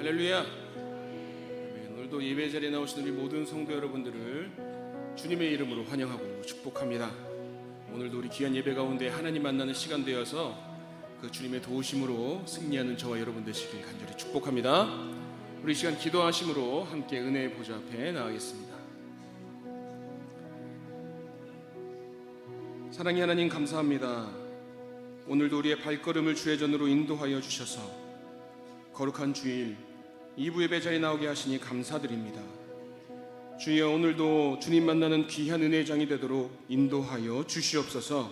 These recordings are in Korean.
할렐루야. 오늘도 예배 자리에 나오신 우리 모든 성도 여러분들을 주님의 이름으로 환영하고 축복합니다. 오늘도 우리 귀한 예배 가운데 하나님 만나는 시간 되어서 그 주님의 도우심으로 승리하는 저와 여러분 되시길 간절히 축복합니다. 우리 이 시간 기도하심으로 함께 은혜의 보좌 앞에 나가겠습니다. 사랑의 하나님 감사합니다. 오늘도 우리의 발걸음을 주의 전으로 인도하여 주셔서 거룩한 주일 이부 예배 자리에 나오게 하시니 감사드립니다. 주여 오늘도 주님 만나는 귀한 은혜의 장이 되도록 인도하여 주시옵소서.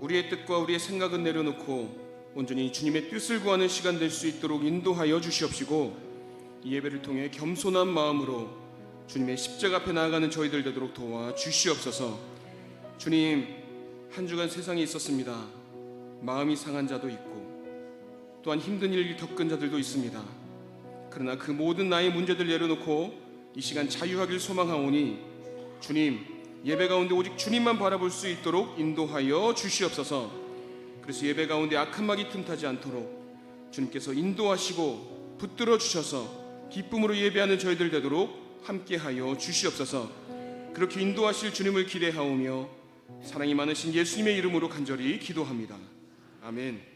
우리의 뜻과 우리의 생각은 내려놓고 온전히 주님의 뜻을 구하는 시간 될 수 있도록 인도하여 주시옵시고 이 예배를 통해 겸손한 마음으로 주님의 십자가 앞에 나아가는 저희들 되도록 도와 주시옵소서. 주님 한 주간 세상에 있었습니다. 마음이 상한 자도 있고 또한 힘든 일을 겪은 자들도 있습니다. 그러나 그 모든 나의 문제들 내려놓고 이 시간 자유하길 소망하오니 주님 예배 가운데 오직 주님만 바라볼 수 있도록 인도하여 주시옵소서. 그래서 예배 가운데 악한 막이 틈타지 않도록 주님께서 인도하시고 붙들어 주셔서 기쁨으로 예배하는 저희들 되도록 함께하여 주시옵소서. 그렇게 인도하실 주님을 기대하오며 사랑이 많으신 예수님의 이름으로 간절히 기도합니다. 아멘.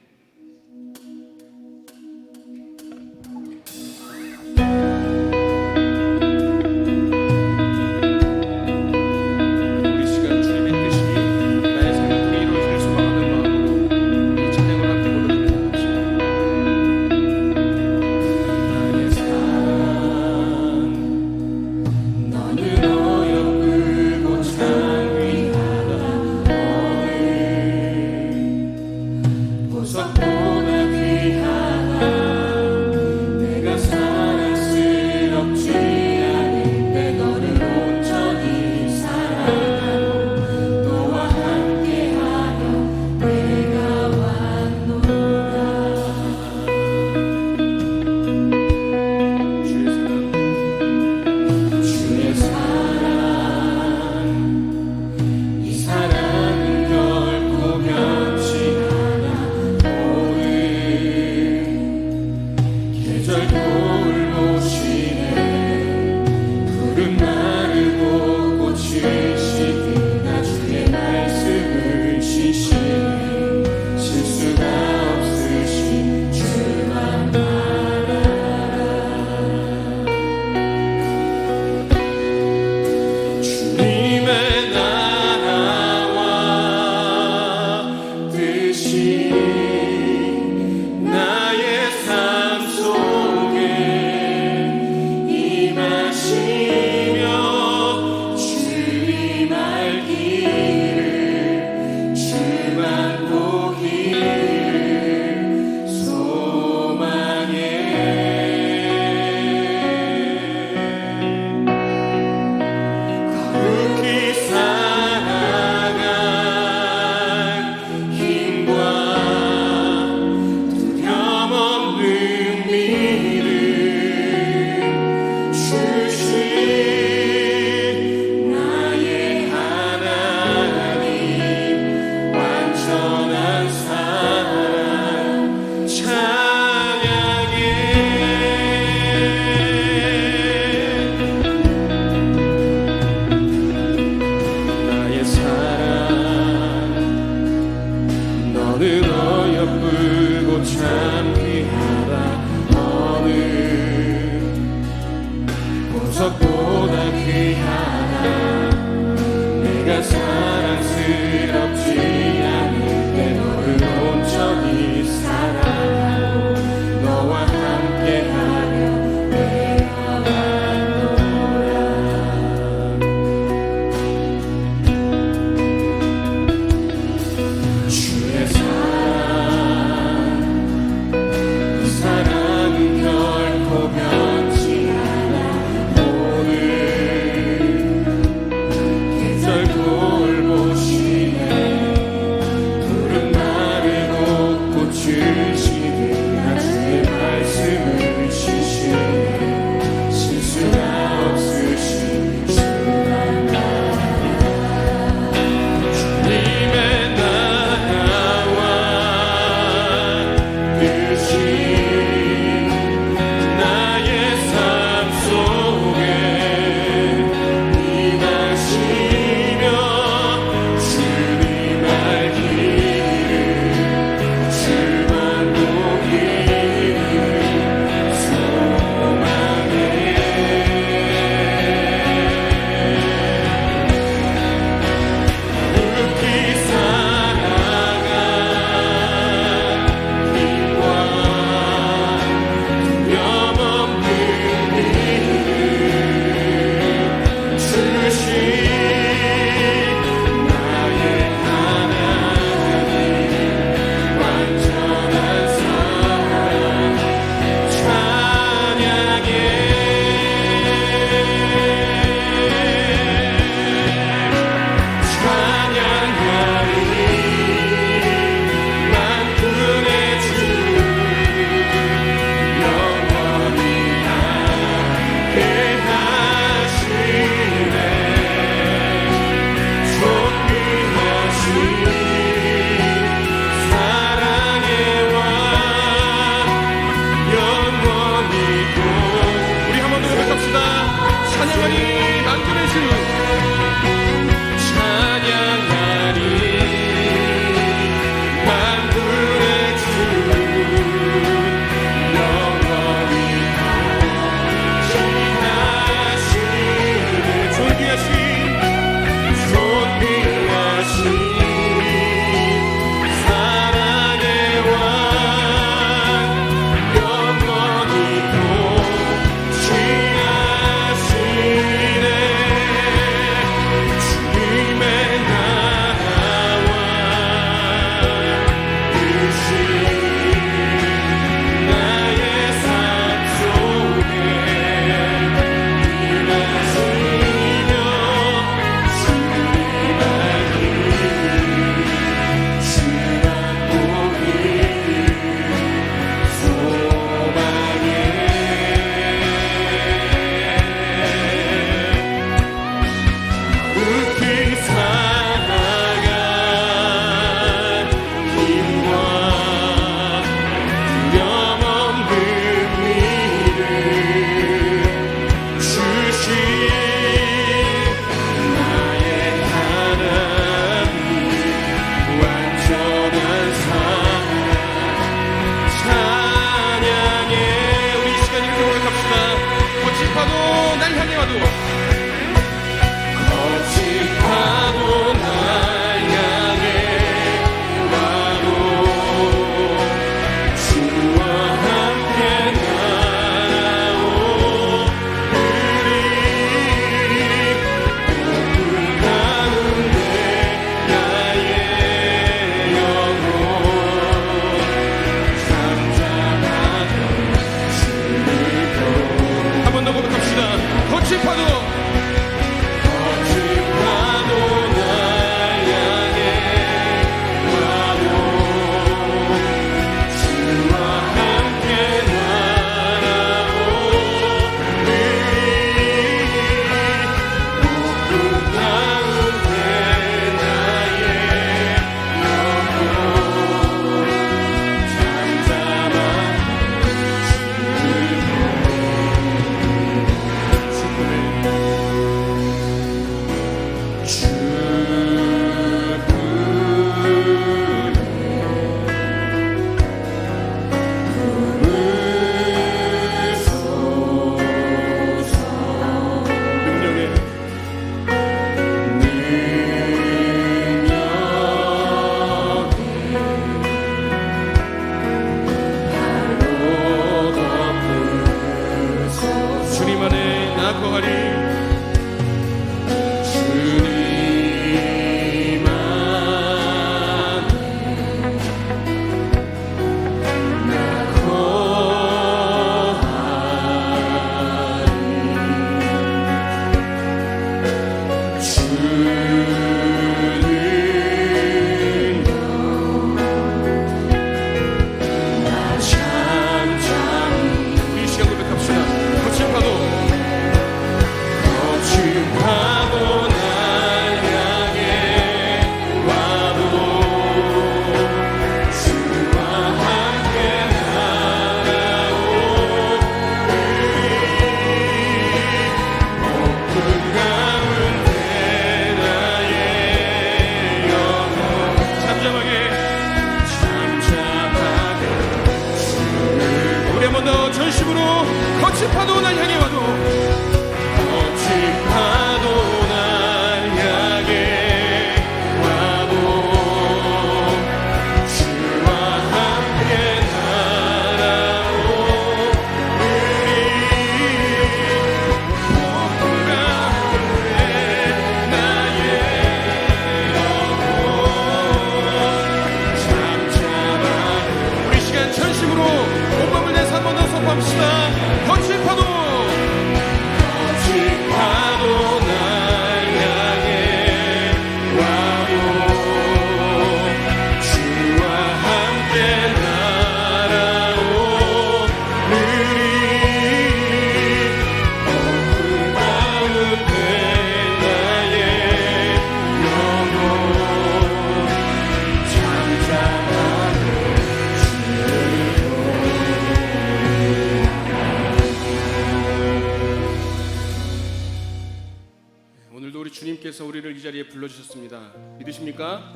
우리 주님께서 우리를 이 자리에 불러주셨습니다. 믿으십니까?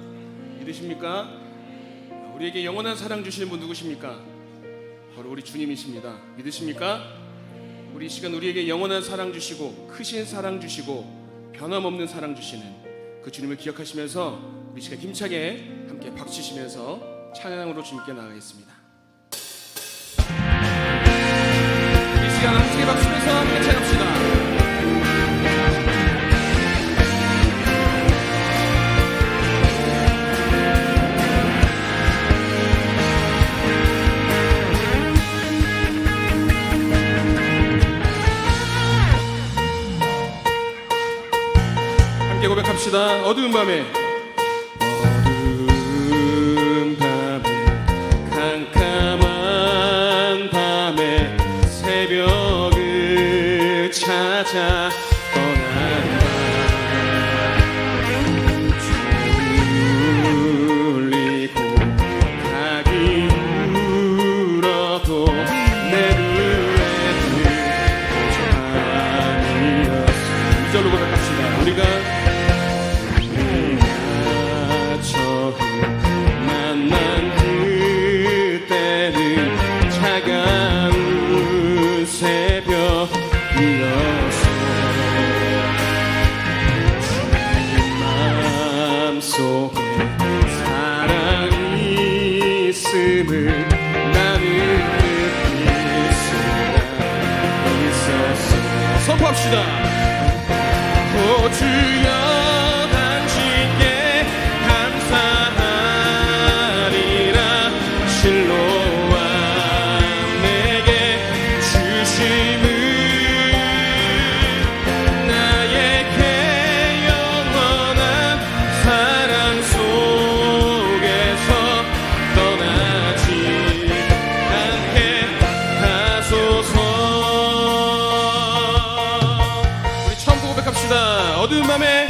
믿으십니까? 우리에게 영원한 사랑 주시는 분 누구십니까? 바로 우리 주님이십니다. 믿으십니까? 우리 이 시간 우리에게 영원한 사랑 주시고 크신 사랑 주시고 변함없는 사랑 주시는 그 주님을 기억하시면서 우리 이 시간 힘차게 함께 박치시면서 찬양으로 주님께 나가겠습니다. 이 시간 함께 박수면서 함께 찬양합시다. 함께 고백합시다. 어두운 밤에 속 사랑이 있을 나는 느낄 수가 있었어. 선포합시다. 오 주여 düğmeme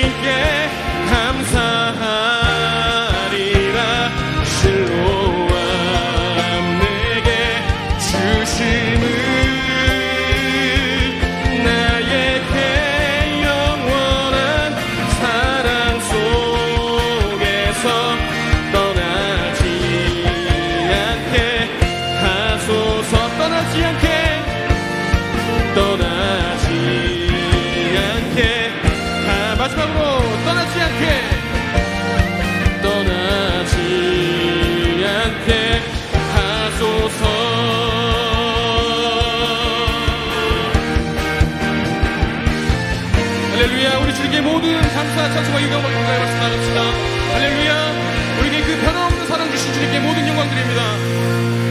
주님께 감사합니다. 찬송과 유경을 건강에 말씀 나눕시다. 할렐루야. 우리에게 그 변함없는 사랑 주신 주님께 모든 영광 드립니다.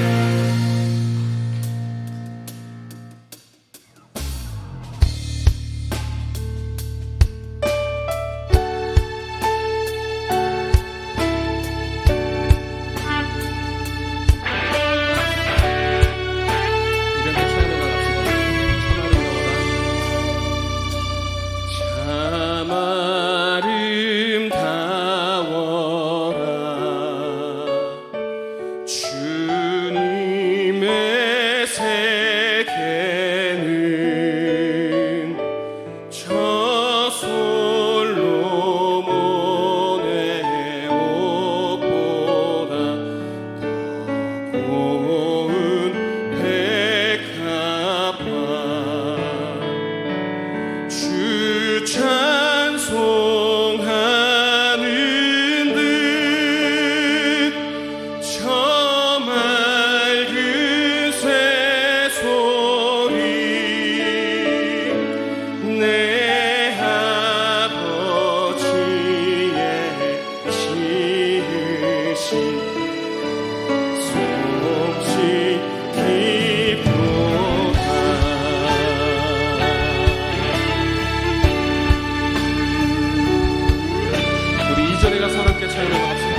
서럽게 차이를 갑시다.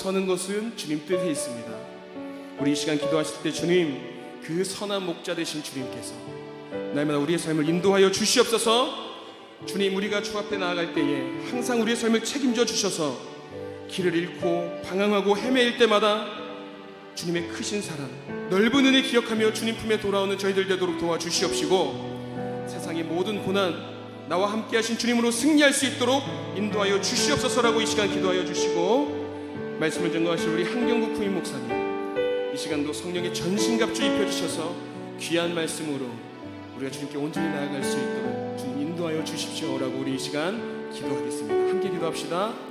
서는 것은 주님 뜻에 있습니다. 우리 이 시간 기도하실 때 주님 그 선한 목자 되신 주님께서 날마다 우리의 삶을 인도하여 주시옵소서. 주님 우리가 주 앞에 나아갈 때에 항상 우리의 삶을 책임져 주셔서 길을 잃고 방황하고 헤매일 때마다 주님의 크신 사랑, 넓은 은혜 기억하며 주님 품에 돌아오는 저희들 되도록 도와주시옵시고 세상의 모든 고난 나와 함께 하신 주님으로 승리할 수 있도록 인도하여 주시옵소서라고 이 시간 기도하여 주시고 말씀을 전가하실 우리 한경국 부임 목사님 이 시간도 성령의 전신갑주 입혀주셔서 귀한 말씀으로 우리가 주님께 온전히 나아갈 수 있도록 주님 인도하여 주십시오라고 우리 이 시간 기도하겠습니다. 함께 기도합시다